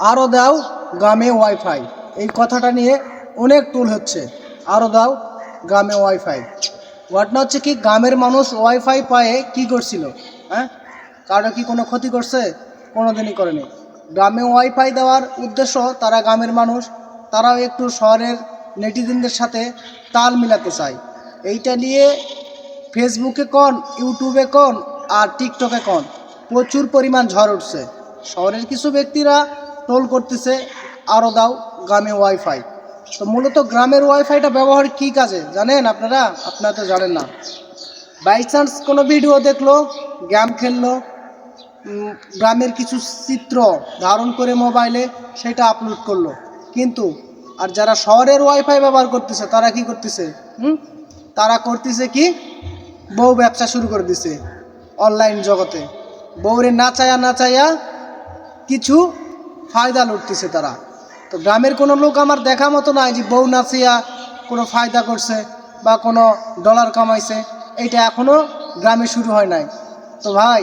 আরও দাও গ্রামে ওয়াইফাই। এই কথাটা নিয়ে অনেক টুল হচ্ছে। আরও দাও গ্রামে ওয়াইফাই। ঘটনা হচ্ছে কি, গ্রামের মানুষ ওয়াইফাই পায়ে কি করছিল হ্যাঁ? কারও কি কোনো ক্ষতি করছে? কোনো দিনই করেনি। গ্রামে ওয়াইফাই দেওয়ার উদ্দেশ্য তারা গ্রামের মানুষ, তারাও একটু শহরের নেটিজেনদের সাথে তাল মিলাতে চায়। এইটা নিয়ে ফেসবুকে কন, ইউটিউবে কন আর টিকটকে কন, প্রচুর পরিমাণ ঝড় উঠছে। শহরের কিছু ব্যক্তিরা টোল করতেছে আরও দাও গ্রামে ওয়াইফাই তো মূলত গ্রামের ওয়াইফাইটা ব্যবহার কী কাজে? জানেন আপনারা? আপনারা তো জানেন না। বাই চান্স কোনো ভিডিও দেখল গেম খেললো গ্রামের কিছু চিত্র ধারণ করে মোবাইলে সেটা আপলোড করল। কিন্তু, আর যারা শহরের ওয়াইফাই ব্যবহার করতেছে, তারা কি করতেছে? হুম? তারা করতেছে কি? বউ ব্যবসা শুরু করে দিছে অনলাইন জগতে। বউরে না চায়া নাচায়া নাচায়া কিছু ফায়দা লুটতেছে তারা। তো গ্রামের কোনো লোক আমার দেখা মতো নাই যে বউ নাচিয়া কোনো ফায়দা করছে বা কোনো ডলার কামাইছে। এইটা এখনও গ্রামে শুরু হয় নাই। তো ভাই,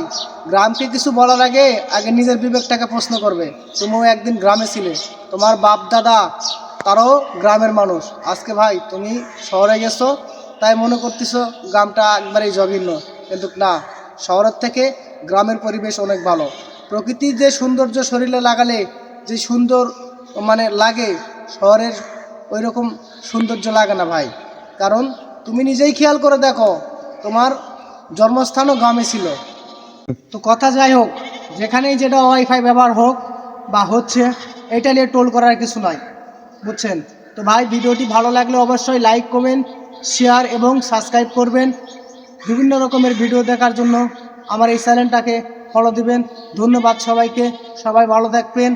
গ্রামকে কিছু বলার আগে আগে নিজের বিবেকটাকে প্রশ্ন করবে, তুমিও একদিন গ্রামে ছিলে, তোমার বাপ দাদা তারাও গ্রামের মানুষ। আজকে ভাই, তুমি শহরে গেছো, তাই মনে করতেছো গ্রামটা একবারেই জঘন্য। কিন্তু না, শহরের থেকে গ্রামের পরিবেশ অনেক ভালো। প্রকৃতির যে সৌন্দর্য শরীরে লাগালে যে সুন্দর মানে লাগে, শহরের ওই রকম সৌন্দর্য লাগে না ভাই। কারণ তুমি নিজেই খেয়াল করে দেখো, তোমার জন্মস্থানও গ্রামে ছিল। তো কথা যাই হোক, যেখানেই যেটা ওয়াইফাই ব্যবহার হোক বা হচ্ছে, এটা নিয়ে টোল করার কিছু নয় বুঝছেন? তো ভাই, ভিডিওটি ভালো লাগলে অবশ্যই লাইক, কমেন্ট, শেয়ার এবং সাবস্ক্রাইব করবেন। বিভিন্ন রকমের ভিডিও দেখার জন্য আমার এই চ্যানেলটাকে ফলো দিবেন। ধন্যবাদ সবাইকে। সবাই ভালো থাকবেন।